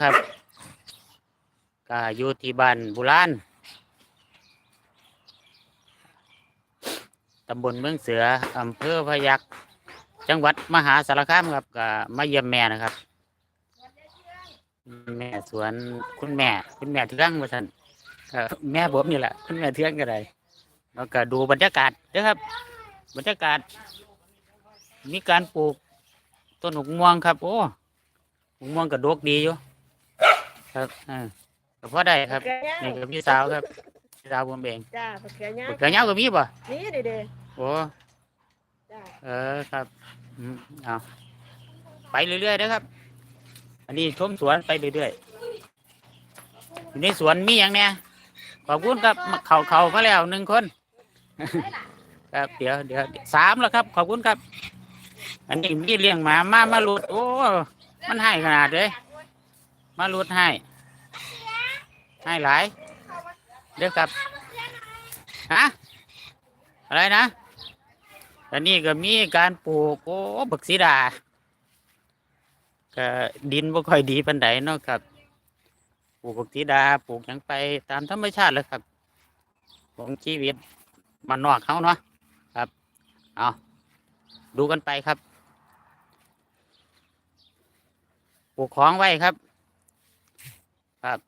ครับก็อยู่ที่บ้านบุรานตำบลเมืองเสืออำเภอพยัคฆ์จังหวัดมหาสารคามครับก็มาเยี่ยมแม่นะครับ แม่สวนคุณแม่ คุณแม่เทืองว่าท่านเอ่อแม่ผมนี่แหละคุณแม่เทืองก็ได้แล้วก็ดูบรรยากาศเด้อครับ บรรยากาศ มีการปลูกต้นหกม่วงครับ โอ้หกม่วงกระดกดีอยู่ ครับอ่าก็พอได้ครับเกลือนี่เงากับพี่สาวครับพี่สาวผมเองจ้าเกลือเงาเกลือเหนียวก็มีป่ะนี่เด้เด้โอ้จ้าเออครับอืมเอาไปเรื่อยๆนะครับ อันนี้ชมสวนไปเรื่อยๆอยู่ในสวนมีอย่างเนี้ยขอบคุณครับมาเขาเขามาแล้วหนึ่งคน ครับเดี๋ยวเดี๋ยวสามแล้วครับ ขอบคุณครับ อันนี้มีเลี้ยงหมามามาหลุดโอ้มันให้ขนาดเลย มาหลุดให้ ให้หลายเดี๋ยวครับฮะอะไรนะอันนี้ก็มีการปลูกโอ้บักสีดาก็ดินบ่ค่อยดีปันไดเนาะครับปลูกบักสีดาปลูกหยังไปตามธรรมชาติเลยครับของชีวิตมันนอกเขาเนาะครับเอาดูกันไปครับปลูกของไว้ครับ ครับ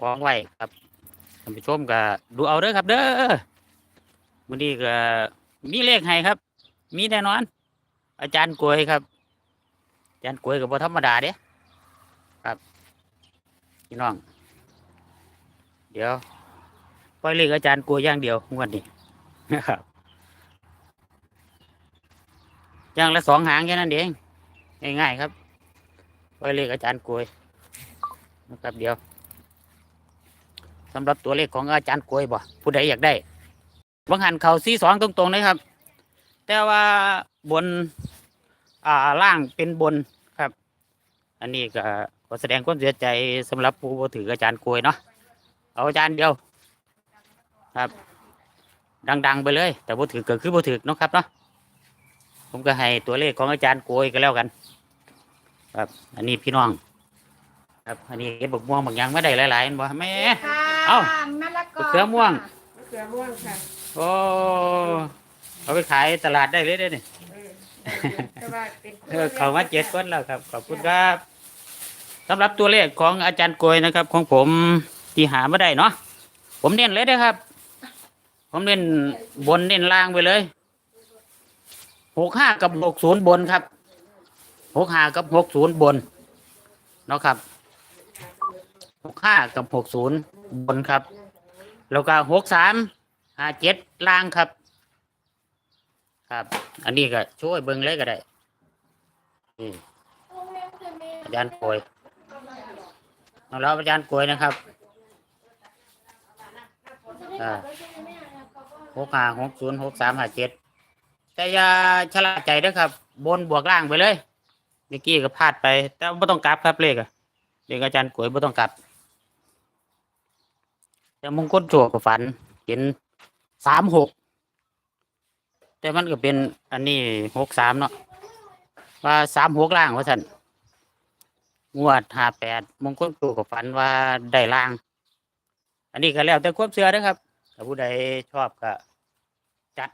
กองไว้ครับท่านผู้ชมก็ดูเอาเด้อครับ เด้อวันนี้ก็มีเลขให้ครับ มีแน่นอน อาจารย์กวยครับ อาจารย์กวยกับบ่ธรรมดาเด้ครับพี่น้อง เดี๋ยวปล่อยเลขอาจารย์กวยอย่างเดียวงวดนี้นะครับอย่างละสองหางแค่นั้นเองง่ายๆครับปล่อยเลขอาจารย์กวย นะครับเดี๋ยวสำหรับตัวเลขของอาจารย์กวยบ่ผู้ใดอยากได้บางหันเขาซีสองตรงๆเลยครับ แต่ว่าบนอ่าล่างเป็นบนครับ อันนี้ก็ขอแสดงความเสียใจสำหรับผู้บ่ถืออาจารย์กลวยเนาะเอาอาจารย์เดียว ครับ ดัง ๆ ไปเลย แต่บ่ถือก็คือบ่ถือเนาะครับเนาะผมก็ให้ตัวเลขของอาจารย์กลวยก็แล้วกัน ครับ อันนี้พี่น้อง ครับอันนี้เก็บบักม่วงบางอย่างไม่ได้หลายๆอันบ่แม่เอ้า มะละกอมะเขือม่วงเกลือม่วงค่ะโอ้เอาไปขายตลาดได้เลยเด้อนี่เออแต่ว่าเป็นเออเขามาเจ็ดคนแล้วครับ ขอบคุณครับสำหรับตัวเลขของอาจารย์โกยนะครับ ของผมที่หาไม่ได้เนาะผมเน้นเลยนะครับ ผมเน้นบนเน้นล่างไปเลยหกห้ากับหกศูนย์บนครับหกห้ากับหกศูนย์บนเนาะครับ หกห้ากับหกศูนย์บนครับ แล้วก็หกสามห้าเจ็ดล่างครับ ครับ อันนี้ก็ช่วยเบิ่งเลยก็ได้อาจารย์โกยเอาแล้วอาจารย์โกยนะครับหกห้าหกศูนย์หกสามห้าเจ็ดแต่อย่าชะล่าใจนะครับ บนบวกล่างไปเลยเมื่อกี้ก็พลาดไป แต่ไม่ต้องกลับครับเลขอะเลขอาจารย์โกยไม่ต้องกลับ แต่มงคลโจกับฝัน เห็นสามหกแต่มันก็เป็นอันนี้หกสามเนาะว่าสามหกล่างว่าสันงวดห้าแปดมงคลตูกับฝันว่าได้ล่าง อันนี้ก็แล้วแต่ความเชื่อนะครับถ้าผู้ใดชอบก็จัด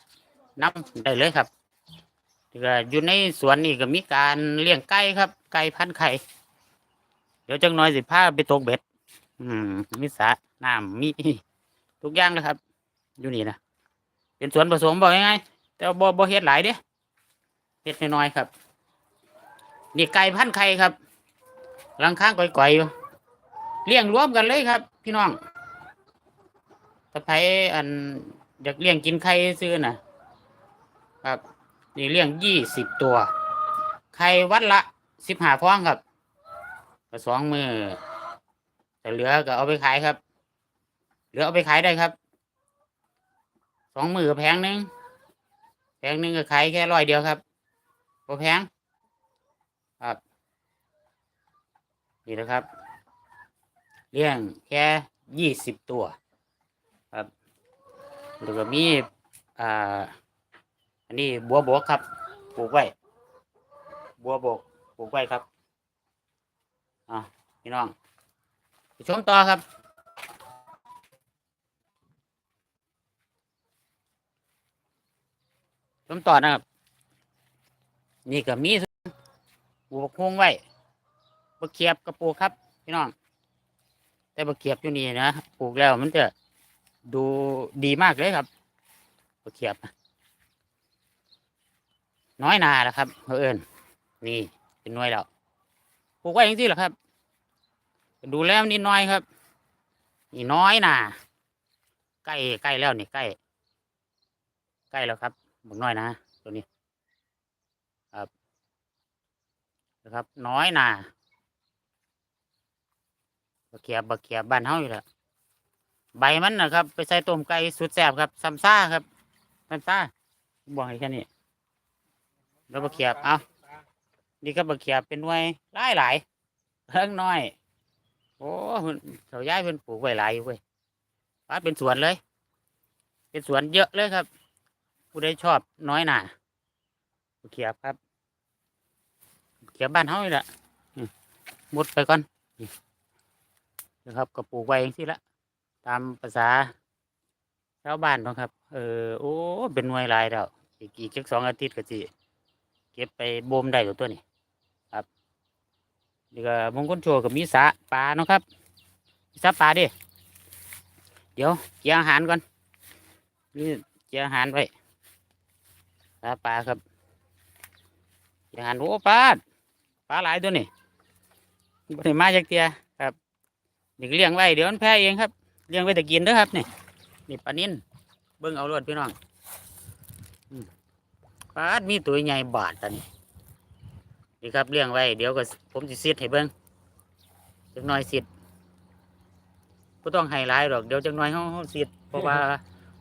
น้ำได้เลยครับก็อยู่ในสวนนี่ก็มีการเลี้ยงไก่ครับ ไก่พันไข่ เดี๋ยวจังน้อยสิพาไปตกเบ็ด อืมมีสระน้ำมีทุกอย่างนะครับ อยู่นี่นะเป็นสวนผสมบอกง่ายๆแต่บ่บ่เฮ็ดหลายเด้เฮ็ดน้อยๆครับ นี่ไก่พันไข่ครับรังข้างก่อยๆอยู่เลี้ยงรวมกันเลยครับ พี่น้องถ้าใครอันอยากเลี้ยงกินไข่ซื้อน่ะ ครับนี่เลี้ยงยี่สิบตัว ไข่วัดละสิบห้าฟองครับสองมือ แต่เหลือก็เอาไปขายครับ เหลือเอาไปขายได้ครับ สองมือก็แพงหนึงแพงหนึงก็ขายแค่ร้อยเดียวครับพอแพงครับนี่นะครับ เลี้ยงแค่ยี่สิบตัวครับแล้วก็มีอ่าอันนี้บัวบกครับปลูกไว้บัวบกปลูกไว้ครับอะพี่น้อง ชมต่อครับ ชมต่อนะครับ นี่ก็มีปลูกพวงไว้บะเขียบกระปูครับพี่น้อง แต่บะเขียบอยู่นี่นะปลูกแล้วมันจะดูดีมากเลยครับบะเขียบ น้อยนาแหละครับเพื่อนนี่เป็นน่วยแล้วปลูกไว้อย่างที่หรอครับ ดูแล้วนิดน้อยครับ นี่น้อยนาใกล้ใกล้แล้วนี่ใกล้ ใกล้แล้วครับบักน้อยนะตัวนี้ ครับนะครับ น้อยนาบะเขียบบะเขียบบ้านเฮาอยู่แล้วใบมันนะครับ ไปใส่ต้มไก่สุดแซบครับซัมซ่าครับซัมซ่าบอกให้แค่นี้แล้วบะเขียบเอานี่ก็บะเขียบเป็นหน่วยหลายหลายเพิ่งน้อย โอ้เพิ่นเขาย้ายเพิ่นปลูกไว้หลายอยู่เว้ยป้าเป็นสวนเลย เป็นสวนเยอะเลยครับ ผู้ใดชอบน้อยหน่าเขียบครับ เขียบบ้านเฮานี่แหละมุดไปก่อนนะครับก็ปลูกไว้เองสิละ ตามภาษาชาวบ้านนะครับ เออโอ้ เป็นหน่วยลายแล้วอีกอีกจักสองอาทิตย์ก็สิเก็บไปบ่มได้ตัวตัวนี้ นี่ก็มงคลโชว์กับมีสระปลาเนาะครับมีสระปลาดิเดี๋ยวเกี่ยอาหารก่อนนี่เกี่ยอาหารไว้สระปลาครับเกี่ยอาหารโอ้ปลาปลาหลายตัวนี่บ่ได้มาจากเตียครับนี่ก็เลี้ยงไว้เดี๋ยวมันแพ้เองครับเลี้ยงไว้แต่กินเด้อครับนี่นี่ปลานิ่นเบิ่งเอารวดพี่น้องปลาดมีตัวใหญ่บาดตอนนี้ นี่ครับเลี้ยงไว้ เดี๋ยวก็ผมจะซีดให้เบิ่งจักหน่อยซีดก็ต้องให้หลายหรอกเดี๋ยวจักหน่อยเขาเขาซีดเพราะว่า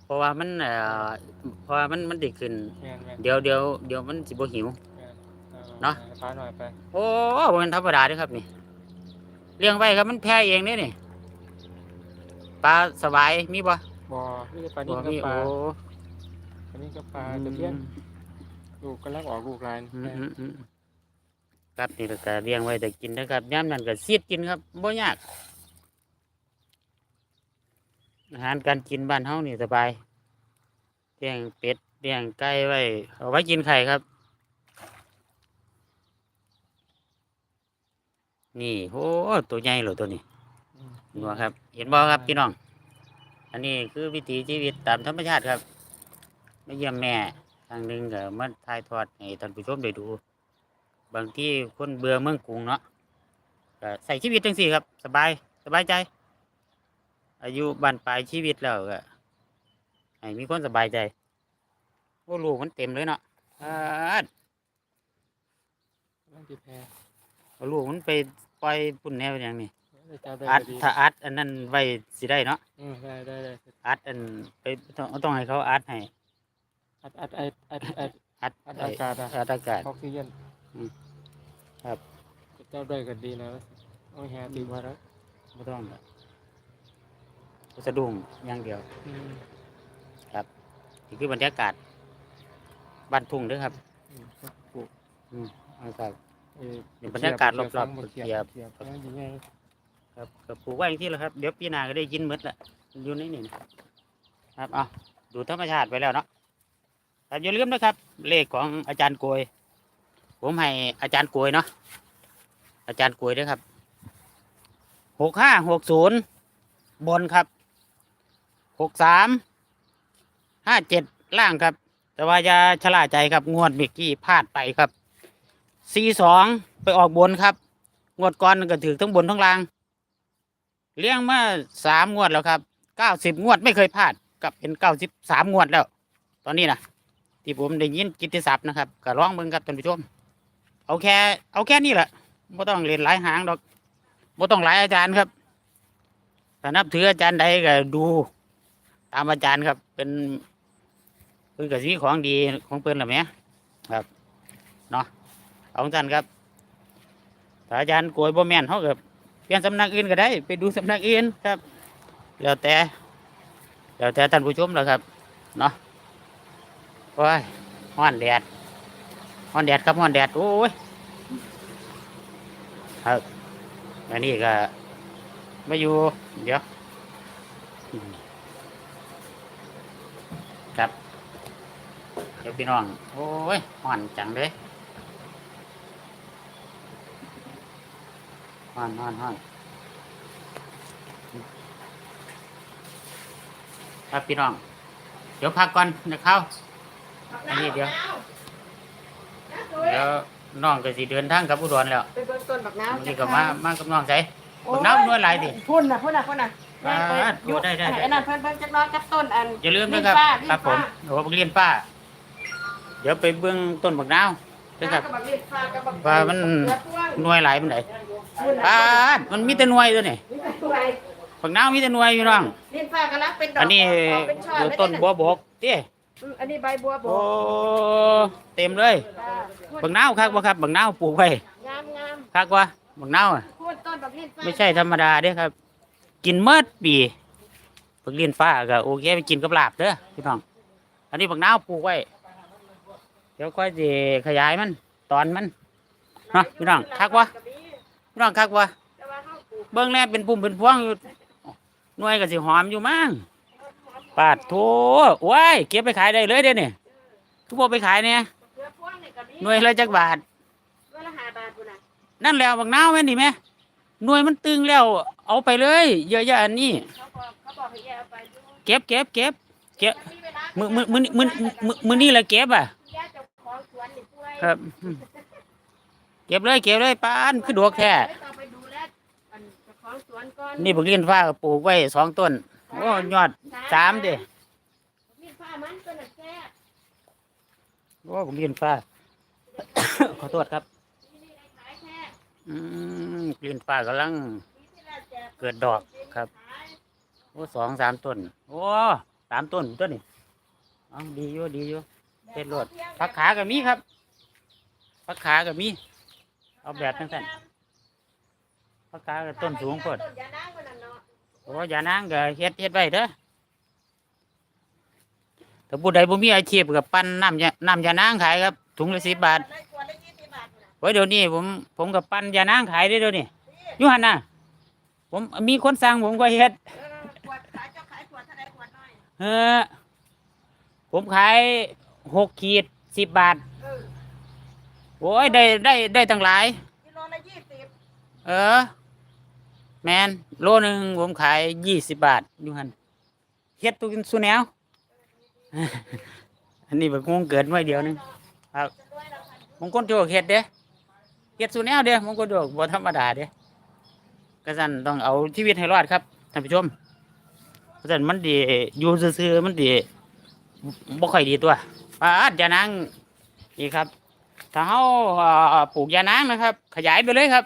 เพราะว่ามันเอ่อเพราะว่ามันมันดีขึ้น แม่นแม่นเดี๋ยวเดี๋ยวเดี๋ยวมันสิบ่หิวแม่นออเนาะปลาหน่อยไปโอ้บ่แมันธรรมดาเด้อครับนี่เลี้ยงไว้ครับมันแพ้เองเนี่ยนี่ปลาสบายมีบ่บ่อนี่ปลาบ่นิ่กับมีปลาโอ้ปลานิ่กับปลาตะเพียนลูกกำลังออกลูกหลานอืมอืมอืม ครับนี่ก็เลี้ยงไว้แต่กินนะครับย่ามนั้นก็ซีดกินครับบ่ยาก อาหารการกินบ้านเฮานี่สบายเลี้ยงเป็ดเลี้ยงไก่ไว้เอาไว้กินไข่ครับ นี่โอ้ตัวใหญ่เลยตัวนี้เห็นบ่ครับ เห็นบ่ครับพี่น้อง อันนี้คือวิถีชีวิตตามธรรมชาติครับไม่เยี่ยมแม่ทางหนึ่งก็มาถ่ายทอดให้ท่านผู้ชมได้ดู บางที่คนเบื่อเมืองกรุงเนาะก็ใส่ชีวิตจังสี่ครับ สบายสบายใจ อายุบานปลายชีวิตแล้วก็ให้มีคนสบายใจโอ้ลูกมันเต็มเลยเนาะอาดกำลังติดแพรเอาลูกมันไปปล่อยปุ่นแนวอย่างนี้ได้จับได้อัดก็ดีถ้าอัดอันนั้นไว้สิได้เนาะอืมได้ได้ได้อัดอันไปต้องต้องให้เขาอัดให้อัดอัดอัดอัดอัดอัดอัดไอ้อากาศอะอัดอากาศออกซิเจนอืม ครับจับได้ก็ดีนะเอาแฮดีกว่าแล้วไม่ต้องละสะดุ้งอย่างเดียวอืมนี่คือบรรยากาศบ้านทุ่งเด้วยครับอืมปลูกอากาศเอ่อเดี๋ยวบรรยากาศรอบๆเขีเขียยบบเขียบกำลังดีไงครับก็ปลูกไว้อย่างที่แล้วครับ เดี๋ยวปีหน้าก็ได้ยินหมดละอยู่ในนี่นะครับเอาดูธรรมชาติไปแล้วเนาะครับอย่าลืมนะครับ เลขของอาจารย์โกย ผมให้อาจารย์โกยเนาะอาจารย์โกยด้วยครับหกห้าหกศูนย์บนครับหกสามห้าเจ็ดล่างครับ แต่ว่าอย่าชะล่าใจครับงวดเมื่อกี้พลาดไปครับสี่สองไปออกบนครับ งวดก่อนก็ถือทั้งบนทั้งล่าง เลี้ยงมาสามงวดแล้วครับเก้าสิบงวดไม่เคยพลาดกับเป็นเก้าสิบสามงวดแล้ว ตอนนี้นะที่ผมได้ยินกิตติศัพท์นะครับก็ร้องเบิ่งครับท่านผู้ชม เอาแค่ เอาแค่นี้แหละไม่ต้องเรียนหลายหางดอกไม่ต้องหลายอาจารย์ครับถ้านับถืออาจารย์ใดก็ดู ตามอาจารย์ครับ เป็นเพิ่นกับสีของดีของเพิ่นหรือไหมครับเนาะเอาของท่านครับถ้าอาจารย์โกยบ่แม่นเขากับเปลี่ยนสำนักอื่นก็ได้ ไปดูสำนักอื่นครับ แล้วแต่แล้วแต่ท่านผู้ชมแล้วครับ เนาะโอ้ยฮ้อนแดด ฮ้อนแดดครับฮ้อนแดด โอ้ยครับอันนี้ก็มาอยู่ เดี๋ยว ครับ เดี๋ยวพี่น้อง โอ้ยห่อนจังเลยห่อนห่อนห่อนครับพี่น้อง เดี๋ยวพักก่อนนะเข้าอันนี้เดี๋ยว ดี๋ยวน้องก็สิเดินทางกลับอุดรแล้วไปเบิ่งต้นบักน้ำนี่ก็มามากับน้องใส่บักน้ำนวลหลายดิพุ่นน่ะพุ่นน่ะพุ่นน่ะอ่าอยู่ได้ได้ได้อันนั้นเพิ่นเบิ่งจักหน้อยกับต้นอันอย่าลืมนะครับเรียนป้าครับผมเรียนป้าโอ้บักเรียนป้า เดี๋ยวไปเบื้องต้นบักนาวนะครับกับบักเล็ดฟ้ากับบักว่ามันเสือพ่วงหน่วยหลายมันไหนพุ่นน่ะป้าดมันมีแต่หน่วยตัวนี่นี่เป็นตัวไอ้บักนาวมีแต่หน่วยอยู่น้องเล่นฟ้ากำลังเป็นดอกอันนี้ออกเป็นช่ออยู่เลยต้นบัวบกเต้อืม อันนี้ใบบัวบโอ้กเต็มเลยจ้าบักนาวคักบ่ครับบักนาวปลูกไว้งามงามคักว่าบักนาวอะพูดต้นบักเล่นฟ้าไม่ใช่ธรรมดาเด้ครับ กินเมื่อปีบักเรียนฟ้าก็โอเคไปกินกับลาบเด้อพี่น้อง อันนี้บักนาวปลูกไว้เดี๋ยวค่อยสิขยายมันตอนมัน เนาะพี่น้องคักวะ พี่น้องคักว่าแต่ว่าเขาปลูกเบิ่งแลเป็นปุ่มเป็นพวงอยู่หน่วยก็สิหอมอยู่มั้ง ปาดโถโอ้ยเก็บไปขายได้เลยเด้เนี่ยทุกบ่ไปขายเนี่ยเสือพ่วงนี่ก็มีหน่วยละจักบาทเมื่อละห้าบาทพุ่นน่ะนั่นแล้วบักนาวแม่นดิแม่หน่วยมันตึงแล้ว เอาไปเลย เยอะๆอันนี้เขาบอกเขาบอกให้แยกเอาไปดูเก็บเก็บเก็บเก็บมีเวลามือมือมือมือมือมือนี่แหละเก็บอะแยกเจ้าของสวนนี่ช่วยครับอืมเก็บเลยเก็บเลยปานคือดวกแท้ไม่ต้องไปดูแลอันเจ้าของสวนก่อนนี่บักเรียนฟ้าก็ปลูกไว้สองต้น โอ้ยอดสามเด้มีผ้ามันตัวน่ะแซ่บโอ้บักเรีนฟ้า ขอโทษครับ นี่ได้ขายแท้อืมกลิ่นฟ้ากำลังปีที่ล้วแจกเกิดดอกครับ ขายโอ้สองสามต้น โอ้สามต้นต้นนี่เอ๋อดีอยู่ดีอยู่เฮ็ดรวด ผักขาก็มีครับผักขาก็มี เอาแบบทั้งสั้นผักขาก็ต้นสูงโพด ต้นยานางมันน่ะเน โอ้ยานางก็เฮ็ดเฮ็ดไว้เด้อถ้าผู้ใดบ่มีอาชีพก็ปั้นน้ำยาน้ำยานางขายครับ ถุงละสิบบาทได้ขวดละยี่สิบบาทพุ่นน่ะไว้เดี๋ยวนี้ผมผมกับปั้นยานางขายได้เดี๋ยวนี้อยูหันน่ะผมมีคนสั่งผมก็เฮ็ดเออขวดขายเจ้าขายขวดเท่าใดขวดน้อยเออผมขายหกขีดสิบบาทเออโอ้ยได้ได้ได้ตั้งหลายกิโลละยี่สิบเออ แมนโลหนึ่งผมขายยี่สิบบาทอยู่หันเฮ็ดตุกินสุแนว อันนี้แบบงงเกินไว้เดียวหนึงครับมงคลโจกเฮ็ดเด้เฮ็ดสุแนวเด้มงคลโจกบ่ธรรมดาเด้กระสันต้องเอาชีวิตให้รอดครับท่านผู้ชมกระสันมันดีอยู่ซื่อๆมันดีบ่ค่อยดีตัวปาดยานางนี่ครับ ถ้าเฮาปลูกยานางนะครับ ขยายไปเลยครับ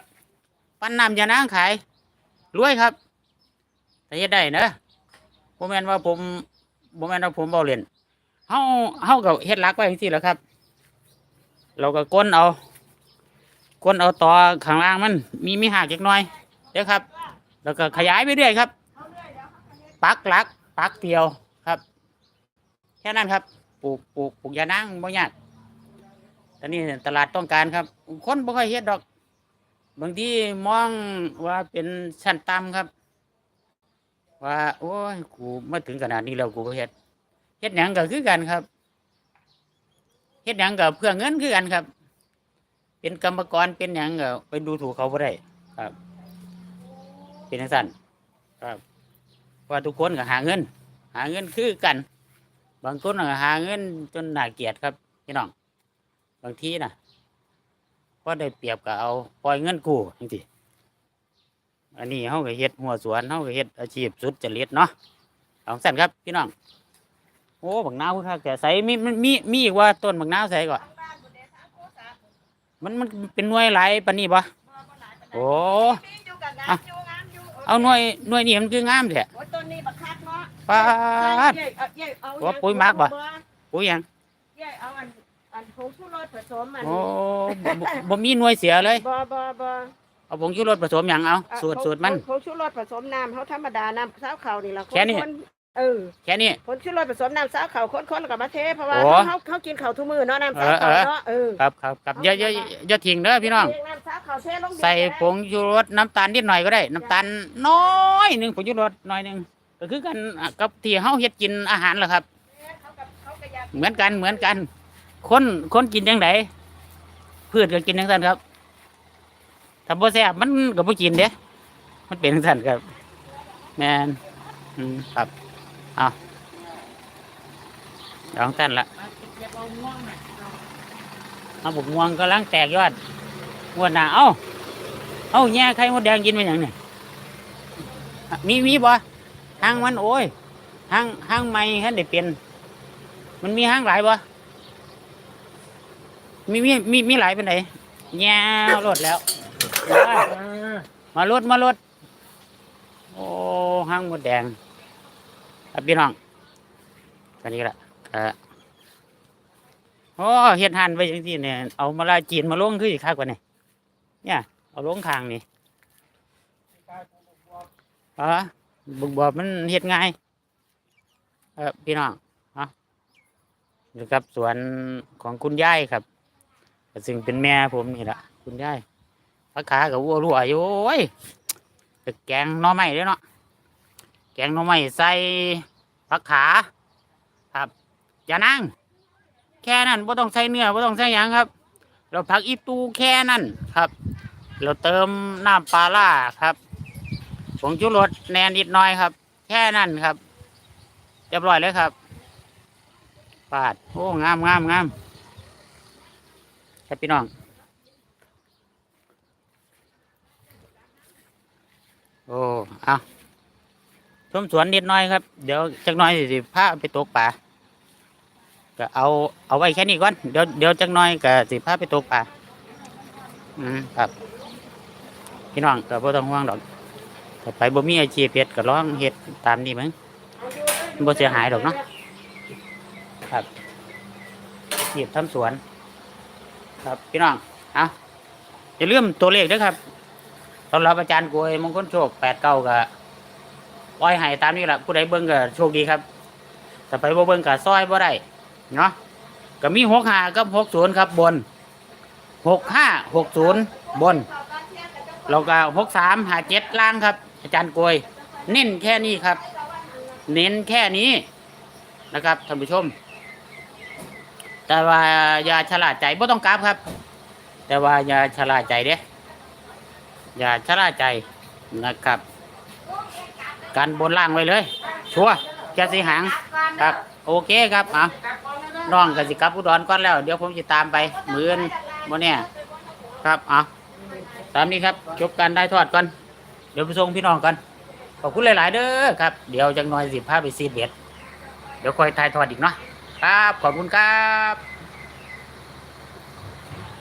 ปั้นน้ำยานางขาย รวยครับถ้าเฮ็ดได้นะผมแม่นว่าผมผมแม่นว่าผมเบาเล่นเฮาเฮาก็เฮ็ดหลักไว้จังซี่แหละครับ เราก็ก้นเอาก้นเอาต่อข้างล่างมัน มีมีหักเล็กน้อยเด้อครับ แล้วก็ขยายไปเรื่อยครับ ปักหลัก ปักเดียวครับ แค่นั้นครับปลูกปลูกปลูกยานางบ่ยากตอนนี้ตลาดต้องการครับ คนบ่ค่อยเฮ็ดดอก บางทีมองว่าเป็นชั้นต่ำครับ ว่าโอ้ยกูมาถึงขนาดนี้แล้วกูก็เฮ็ดเฮ็ดหยังก็คือกันครับเฮ็ดหยังก็เพื่อเงินคือกันครับ เป็นกรรมกรเป็นหยังก็ไปดูถูกเขาบ่ได้ครับ เป็นจังซั่นครับว่าทุกคนก็หาเงิน หาเงินคือกัน บางคนก็หาเงินจนหน่าเกลียดครับพี่น้อง บางทีน่ะ พอได้เปรียบก็เอาปล่อยเงินกู้จังซี่อันนี้เฮาก็เฮ็ดหัวสวนเฮาก็เฮ็ดอาชีพสุดจริตเนาะเอาสั่นครับพี่น้องโอ้บักนาวคือคักแต่ใส่มีมันมีมีอีกว่าต้นบักนาวใส่ก่อนมันมันเป็นหน่วยหลายปานนี้บ่โอ้มีอยู่กับงามอยู่งามอยู่เอาหน่วยหน่วยนี้มันคืองามแท้โอ้ต้นนี้บักคักเนาะปาดเย้เอาเย้เอาว่าปุ๋ยหมักบ่โอ้ยหยังเย้เอาอัน อันผงชูรสผสมอันโอ้บ่บ่บ่มีหน่วยเสียเลยบ่บ่บ่เอาผงชูรสผสมหยังเอาอะสูตรผงสูตรมันผงชูรสผสมน้ำเขาธรรมดาน้ำข้าวขาวนี่ล่ะแค่นี้คนเออแค่นี้ ผงชูรสผสมน้ำสาวเขาคนๆแล้วก็มาเทเพราะว่าโอ้เขาเขากินเขาวทุกมื้อเนาะน้ำสาวเขาเออเออ เนาะเออครับครับครับอย่าอย่าอย่าทิ้งเด้อพี่น้องน้ำสาวเขาเทลงดินใส่ผงชูรสน้ำตาลนิดหน่อยก็ได้ น้ำตาลน้อยหนึ่งผงชูรสหน่อยหนึ่งก็คือกันอะกับที่เฮาเฮ็ดกินอาหารแหละครับ เขากับเขาก็อยากเหมือนกันเหมือนกัน คนคนกินจังไดพืชก็กินจังซั่นครับถ้าบ่แซ่บมันก็บ่กินเด้มันเป็นจังซั่นครับ แม่นอืมครับเอาลองตั้นละเอาบุกม่วงกำลังแตกยอดงวดหน้าเอ้าเอ้าแย่ไข่มดแดงกินเป็นหยังเนี่ยอะมีมีบ่หางมันโอ้ยหางหางใหม่ฮันได้เป็นมันมีห้างหลายบ่ มีมีมีมีหลายเป็นไหนแง่รถแล้ว มามาลดมารถโอ้ห้างหมดแดงครับพี่น้องกันนี้ละเออโอ้เฮ็ดหันไปจังที่เนี่ยเอามาลาจีนมาลงคืออีกคักกว่านี่เนี่ย เอาลงคางนี่อ๋อบุกบอบมันเฮ็ดง่ายเออพี่น้องอยู่กับสวนของคุณยายครับ ซึ่งเป็นแม่ผมนี่แหละคุณยายพักขากับวัวรั่วอยู่โอ้ยแต่แกงน่อไม้เด้อเนาะแกงน่อไม้ใส่ผักขาครับอย่านั่ง แค่นั้นไม่ต้องใส่เนื้อไม่ต้องใส่ยังครับ เราผักอีตูแค่นั้นครับ เราเติมน้ำปลาล่าครับผงชูรสแหนนิดหน่อยครับ แค่นั้นครับเรียบร้อยเลยครับปาดโอ้งามงามงาม ครับพี่น้องโอ้เอาชมสวนนิดน่อยครับ เดี๋ยวจักน่อยสิพาไปตกปลาก็เอาเอาไว้แค่นี้ก่อนเดี๋ยวเดี๋ยวจักน่อยก็สิพาไปตกปลาอืมครับ พี่น้องก็บ่ต้องห่วงดอกถ้าไปบ่มีอาชีพเฮ็ดก็ลองเฮ็ดตามนี้มั้งบ่เสียหายดอกเนาะครับหยิบทำสวน ครับ พี่น้องเอาอย่าลืมตัวเลขด้วยครับสำหรับอาจารย์กวยมงคลโชคแปดเก้ากับปล่อยให้ตามนี้แหละผู้ใดเบิ้งก็โชคดีครับแต่ไปบ่เบิ้งก็ซอยบ่ได้เนาะก็มีหกห้ากับหกศูนย์ครับบนหกห้าหกศูนย์บนเราก็หกสามหาเจ็ดล่างครับ อาจารย์กวยเน้นแค่นี้ครับ เน้นแค่นี้นะครับท่านผู้ชม แต่ว่าอย่าฉลาดใจไม่ต้องกราบครับ แต่ว่าอย่าฉลาดใจเด้อย่าฉลาดใจนะครับ การบนล่างไว้เลย ชัวร์จะสีหางครับ โอเคครับเอาน้องกับสิกับอุดรก่อนแล้ว เดี๋ยวผมจะตามไปมือนโมเนี่ยครับเอาตามนี้ครับจบการได้ทอดก่อนเดี๋ยวไปส่งพี่น้องกันขอบคุณหลาย ๆ เด้อครับ เดี๋ยวจังน้อยสิพาไปซีดเบ็ดเดี๋ยวคอยทายทอดอีกเนาะ ครับ ขอบคุณครับ